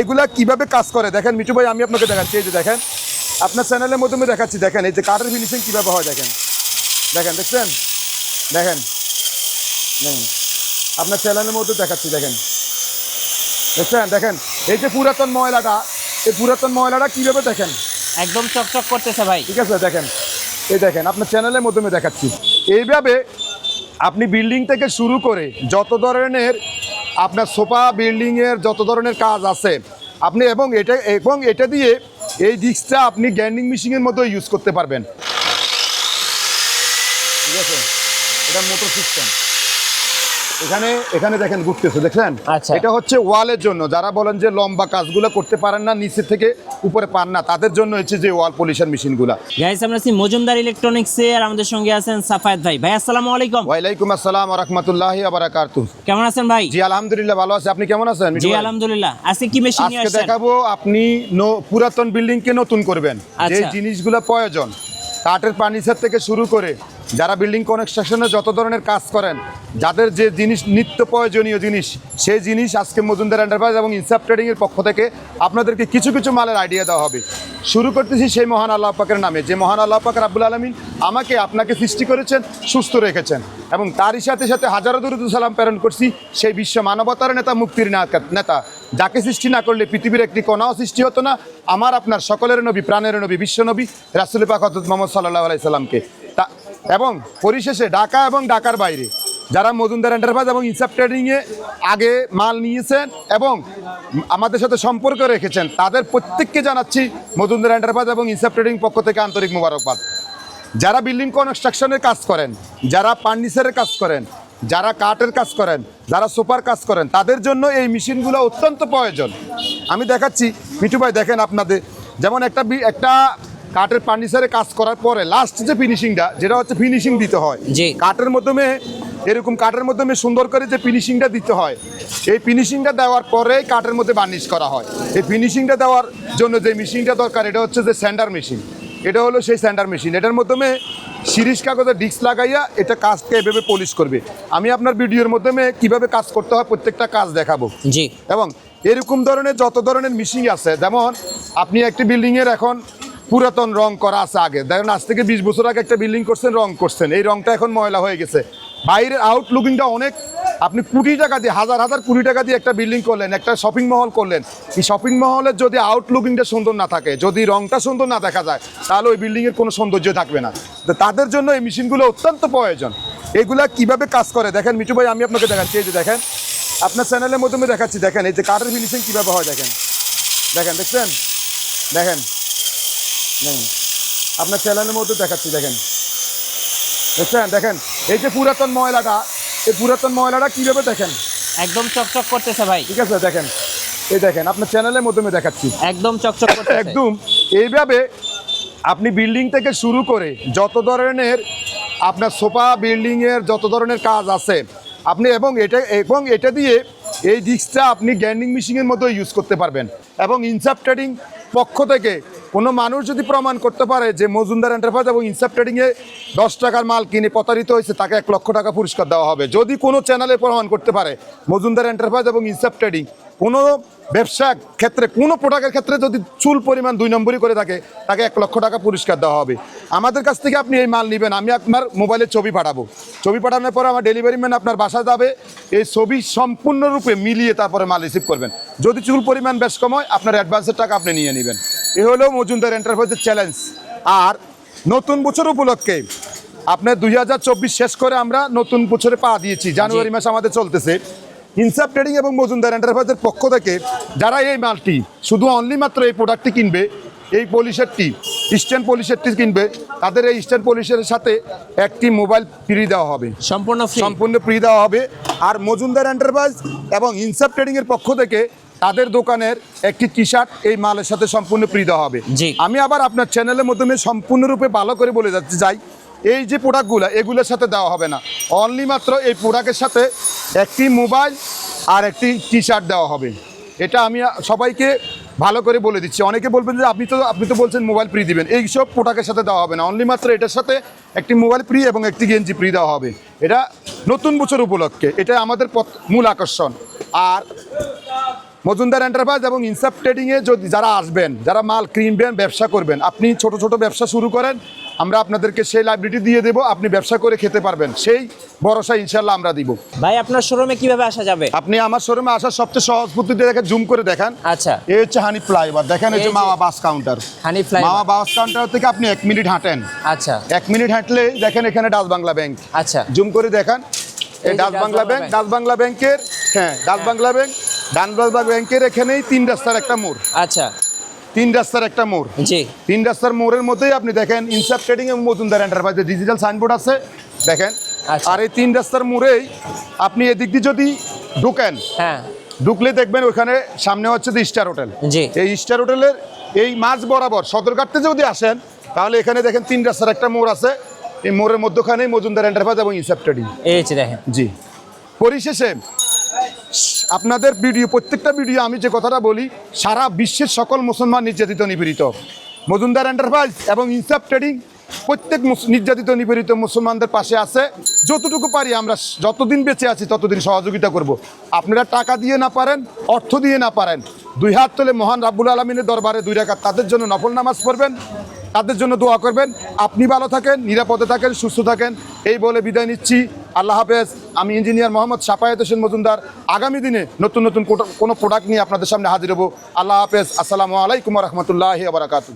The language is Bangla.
এগুলা কীভাবে কাজ করে? দেখেন মিঠু ভাই আমি আপনাকে দেখাচ্ছি। এই যে দেখেন আপনার চ্যানেলের মাধ্যমে দেখাচ্ছি। দেখেন এই যে কাঠের ফিনিশিং কীভাবে হয় দেখেন। দেখেন দেখছেন? দেখেন। দেখেন আপনার চ্যানেলের মধ্যে দেখাচ্ছি দেখেন। দেখছেন? দেখেন এই যে পুরাতন ময়লাটা এই পুরাতন ময়লাটা কীভাবে দেখেন? একদম চকচক করতেছে ভাই। ঠিক আছে দেখেন। এই দেখেন আপনার চ্যানেলের মাধ্যমে দেখাচ্ছি। এইভাবে আপনি বিল্ডিং থেকে শুরু করে যত ধরনের আপনার সোফা বিল্ডিংয়ের যত ধরনের কাজ আছে, আপনি এবং এটা এবং এটা দিয়ে এই ডিস্কটা আপনি গ্যান্ডিং মেশিনের মতো ইউজ করতে পারবেন। ঠিক আছে? এটা মোটর সিস্টেম এখানে এখানে দেখেন ঘুরতেছে দেখছেন? আচ্ছা। এটা হচ্ছে ওয়ালের জন্য। যারা বলেন যে লম্বা কাজগুলো করতে পারেন না নিচে থেকে উপরে পান না তাদের জন্য হচ্ছে যে ওয়াল পলিশন মেশিনগুলা। গাইস আমরা আছি মজুমদার ইলেকট্রনিক্সে আর আমাদের সঙ্গে আছেন সাফায়েত ভাই। ভাই আসসালামু আলাইকুম। ওয়ালাইকুম আসসালাম রহমতুল্লাহ আবারাকাতু কেমন আছেন ভাই? জি আলহামদুলিল্লাহ ভালো আছে। আপনি কেমন আছেন? জি আলহামদুলিল্লাহ। আজকে কি মেশিন নিয়ে আসছেন? আজকে দেখাবো আপনি পুরাতন বিল্ডিং কে নতুন করবেন। যে আচ্ছা। জিনিসগুলো প্রয়োজন কাঠের ফার্নিচার থেকে শুরু করে যারা বিল্ডিং কনস্ট্রাকশনে যত ধরনের কাজ করেন, যাদের যে জিনিস, নিত্য প্রয়োজনীয় জিনিস, সেই জিনিস আজকে মজুমদার এন্টারপ্রাইজ এবং ইনসাপ ট্রেডিংয়ের পক্ষ থেকে আপনাদেরকে কিছু কিছু মালের আইডিয়া দেওয়া হবে। শুরু করতেছি সেই মহান আল্লাহ পাকের নামে। যে মহান আল্লাহ পাক রাব্বুল আলমিন আমাকে, আপনাকে সৃষ্টি করেছেন, সুস্থ রেখেছেন এবং তারই সাথে সাথে হাজারো সালাম প্রেরণ করছি সেই বিশ্ব মানবতার নেতা, মুক্তির নেতা। যাকে সৃষ্টি না করলে পৃথিবীর একটি কণাও সৃষ্টি হতো না। আমার, আপনার সকলের নবী, প্রাণের নবী, বিশ্ব নবী, রাসুল পাক হজরত মোহাম্মদ সাল্লাহ আলাইসাল্লামকে এবং পরিশেষে ঢাকা এবং ঢাকার বাইরে। যারা মজুমদার এন্টারপ্রাইজ এবং ইনসাপ ট্রেডিংয়ে আগে মাল নিয়েছেন এবং আমাদের সাথে সম্পর্ক রেখেছেন, তাদের প্রত্যেককে জানাচ্ছি মজুমদার এন্টারপ্রাইজ এবং ইনসাপ ট্রেডিং পক্ষ থেকে আন্তরিক মুবারকবাদ। যারা বিল্ডিং কনস্ট্রাকশনের কাজ করেন, যারা ফার্নিচারের কাজ করেন, যারা কাঠের কাজ করেন, যারা সোফার কাজ করেন, তাদের জন্য এই মেশিনগুলো অত্যন্ত প্রয়োজন। আমি দেখাচ্ছি, মিঠু ভাই দেখেন আপনাদের, যেমন একটা একটা কাঠের ফার্নিচারে কাজ করার পরে লাস্ট যে ফিনিশিংটা যেটা হচ্ছে ফিনিশিং দিতে হয় জি। কাঠের মাধ্যমে এরকম কাঠের মাধ্যমে সুন্দর করে যে ফিনিশিংটা দিতে হয় এই ফিনিশিংটা দেওয়ার পরে কাঠের মধ্যে বার্নিশ করা হয়। এই ফিনিশিংটা দেওয়ার জন্য যে মেশিনটা দরকার এটা হচ্ছে যে স্যান্ডার মেশিন এটা হলো সেই স্যান্ডার মেশিন এটার মাধ্যমে সিরিজ কাগজে ডিস্ক লাগাইয়া এটা কাজকে এভাবে পলিশ করবে। আমি আপনার ভিডিওর মাধ্যমে কীভাবে কাজ করতে হয় প্রত্যেকটা কাজ দেখাবো। জি। এবং এরকম ধরনের যত ধরনের মেশিন আছে যেমন আপনি একটি বিল্ডিংয়ের এখন পুরাতন রং করা আছে আগে। দেখেন, আজ থেকে বিশ বছর আগে একটা বিল্ডিং করছেন, রং করছেন। এই রংটা এখন ময়লা হয়ে গেছে। বাইরের আউটলুকিংটা অনেক। আপনি কোটি টাকা দিয়ে, হাজার হাজার কোটি টাকা দিয়ে একটা বিল্ডিং করলেন, একটা শপিং মহল করলেন। এই শপিং মহলের যদি আউটলুকিংটা সুন্দর না থাকে, যদি রংটা সুন্দর না দেখা যায়, তাহলে ওই বিল্ডিংয়ের কোনো সৌন্দর্য থাকবে না। তো তাদের জন্য এই মেশিনগুলো অত্যন্ত প্রয়োজন। এগুলা কীভাবে কাজ করে? দেখেন, মিঠু ভাই, আমি আপনাকে দেখাচ্ছি। এই যে দেখেন, আপনার চ্যানেলের মাধ্যমে দেখাচ্ছি। দেখেন, এই যে কাঠের ফিনিশিং কীভাবে হয়, দেখেন। দেখেন, দেখছেন? দেখেন দেখেন আপনার চ্যানেলের মধ্যে দেখাচ্ছি দেখেন। দেখছেন? দেখেন এই যে পুরাতন ময়লাটা এই পুরাতন ময়লাটা কীভাবে দেখেন? একদম চকচক করতেছে ভাই। ঠিক আছে দেখেন। এই দেখেন আপনার চ্যানেলের মাধ্যমে দেখাচ্ছি। একদম চকচক করতেছে। একদম এইভাবে আপনি বিল্ডিং থেকে শুরু করে যত ধরনের আপনার সোফা বিল্ডিংয়ের যত ধরনের কাজ আছে আপনি এবং এটা এবং এটা দিয়ে এই ডিস্কটা আপনি গ্যান্ডিং মেশিনের মতো ইউজ করতে পারবেন। এবং ইনসাপ ট্রেডিং পক্ষ থেকে কোনো মানুষ যদি প্রমাণ করতে পারে যে মজুমদার এন্টারপ্রাইজ এবং ইনসাপ ট্রেডিংয়ে দশ টাকার মাল কিনে প্রতারিত হয়েছে, তাকে এক লক্ষ টাকা পুরস্কার দেওয়া হবে। যদি কোনো চ্যানেলে প্রমাণ করতে পারে মজুমদার এন্টারপ্রাইজ এবং ইনসাপ ট্রেডিং কোনো ব্যবসা ক্ষেত্রে, কোনো প্রোডাক্টের ক্ষেত্রে যদি চুল পরিমাণ দুই নম্বরই করে থাকে, তাকে এক লক্ষ টাকা পুরস্কার দেওয়া হবে। আমাদের কাছ থেকে আপনি এই মাল নেবেন, আমি আপনার মোবাইলে ছবি পাঠাবো। ছবি পাঠানোর পর আমার ডেলিভারি ম্যান আপনার বাসায় যাবে, এই ছবি সম্পূর্ণরূপে মিলিয়ে তারপরে মাল রিসিভ করবেন। যদি চুল পরিমাণ বেশ কম হয় আপনার অ্যাডভান্সের টাকা আপনি নিয়ে নেবেন। এ হলো মজুমদার এন্টারপ্রাইজের চ্যালেঞ্জ আর নতুন বছর উপলক্ষে আপনার দুই হাজার চব্বিশ শেষ করে আমরা নতুন বছরে পা দিয়েছি। জানুয়ারি মাস আমাদের চলতেছে। ইনসাপ ট্রেডিং এবং মজুমদার এন্টারপ্রাইজের পক্ষ থেকে যারা এই মালটি শুধু অনলি মাত্র এই প্রোডাক্টটি কিনবে এই পলিশেরটি স্ট্যান্ড পলিশেরটি কিনবে তাদের এই স্ট্যান্ড পলিশের সাথে একটি মোবাইল ফ্রি দেওয়া হবে। সম্পূর্ণ সম্পূর্ণ ফ্রি দেওয়া হবে। আর মজুমদার এন্টারপ্রাইজ এবং ইনসাপ ট্রেডিংয়ের পক্ষ থেকে তাদের দোকানের একটি টি শার্ট এই মালের সাথে সম্পূর্ণ ফ্রি দেওয়া হবে। জি। আমি আবার আপনার চ্যানেলের মাধ্যমে সম্পূর্ণরূপে ভালো করে বলে যাচ্ছি যাই। এই যে প্রোডাক্টগুলো এগুলোর সাথে দেওয়া হবে না। অনলি মাত্র এই প্রোডাক্টের সাথে একটি মোবাইল আর একটি টি শার্ট দেওয়া হবে। এটা আমি সবাইকে ভালো করে বলে দিচ্ছি। অনেকে বলবেন যে আপনি তো আপনি তো বলছেন মোবাইল ফ্রি দিবেন। এই সব প্রোডাক্টের সাথে দেওয়া হবে না। অনলি মাত্র এটার সাথে একটি মোবাইল ফ্রি এবং একটি গেঞ্জি ফ্রি দেওয়া হবে। এটা নতুন বছর উপলক্ষে। এটা আমাদের মূল আকর্ষণ। আর মজুমদার এন্টারপ্রাইজ এবং ইনসাফ ট্রেডিংয়ে যদি যারা আসবেন যারা মাল কিনবেন ব্যবসা করবেন আপনি ছোট ছোট ব্যবসা শুরু করেন আমরা আপনাদেরকে সেই লাইব্রেরি দিয়ে দেবো আপনি ব্যবসা করে খেতে পারবেন। সেই ভরসা ইনশাল্লাহ আমরা দিব। ভাই আপনার শোরুমে কীভাবে আসা যাবে? আপনি আমার শোরুমে আসার সবচেয়ে সহজ পদ্ধতি দেখে জুম করে দেখান। আচ্ছা। এই হচ্ছে হানি ফ্লাইওভার দেখেন এই যে মামা বাস কাউন্টার হানি ফ্লাই মামা বাস কাউন্টার থেকে আপনি এক মিনিট হাঁটেন। আচ্ছা। এক মিনিট হাঁটলে দেখেন এখানে ডাচ বাংলা ব্যাংক আচ্ছা। জুম করে দেখান। এই Dutch Dutch Bangla bank bank. Dutch Bangla ব্যাংকের হ্যাঁ ডাচ বাংলা ব্যাংক ডান বাংলা ব্যাংকের এখানেই তিন রাস্তার একটা মোড়। আচ্ছা। তিন রাস্তার একটা মোড়। জি। তিন রাস্তার মোড়ের মধ্যেই আপনি দেখেন ইনসাফ ট্রেডিং এবং মজুমদার এন্টারপ্রাইজের ডিজিটাল সাইনবোর্ড আছে। দেখেন? আচ্ছা। আর এই তিন রাস্তার মোড়েই আপনি এদিক দিয়ে যদি ঢুকেন হ্যাঁ। ঢুকলে দেখবেন ওখানে সামনে হচ্ছে যে স্টার হোটেল জি। এই স্টার হোটেলের এই মাঝ বরাবর সদরঘাটতে যদি আসেন তাহলে এখানে দেখেন তিন রাস্তার একটা মোড় আছে। এই মোড়ের মধ্যখানেই মজুমদার এন্টারপ্রাইজ এবং ইনসাফ ট্রেডিং। এই দেখেন। জি। পরিশেষে আপনাদের ভিডিও, প্রত্যেকটা ভিডিও আমি যে কথাটা বলি, সারা বিশ্বের সকল মুসলমান নির্যাতিত, নিপীড়িত। মজুমদার এন্টারপ্রাইজ এবং ইনসাফ ট্রেডিং প্রত্যেক নির্যাতিত, নিপীড়িত মুসলমানদের পাশে আছে। যতটুকু পারি আমরা যতদিন বেঁচে আছি, ততদিন সহযোগিতা করব। আপনারা টাকা দিয়ে না পারেন, অর্থ দিয়ে না পারেন। দুই হাত তোলে মহান রাব্বুল আলমিনের দরবারে দুই রাকাত তাদের জন্য নফল নামাজ পড়বেন, তাদের জন্য দোয়া করবেন। আপনি ভালো থাকেন, নিরাপদে থাকেন, সুস্থ থাকেন। এই বলে বিদায় নিচ্ছি। আল্লাহ হাফেজ, আমি ইঞ্জিনিয়ার মোহাম্মদ সাফায়েত হোসেন মজুমদার। আগামী দিনে নতুন নতুন কোনো প্রোডাক্ট নিয়ে আপনাদের সামনে হাজির হব। আল্লাহ হাফেজ, আসসালামু আলাইকুম রহমতুল্লাহ বারাকাতু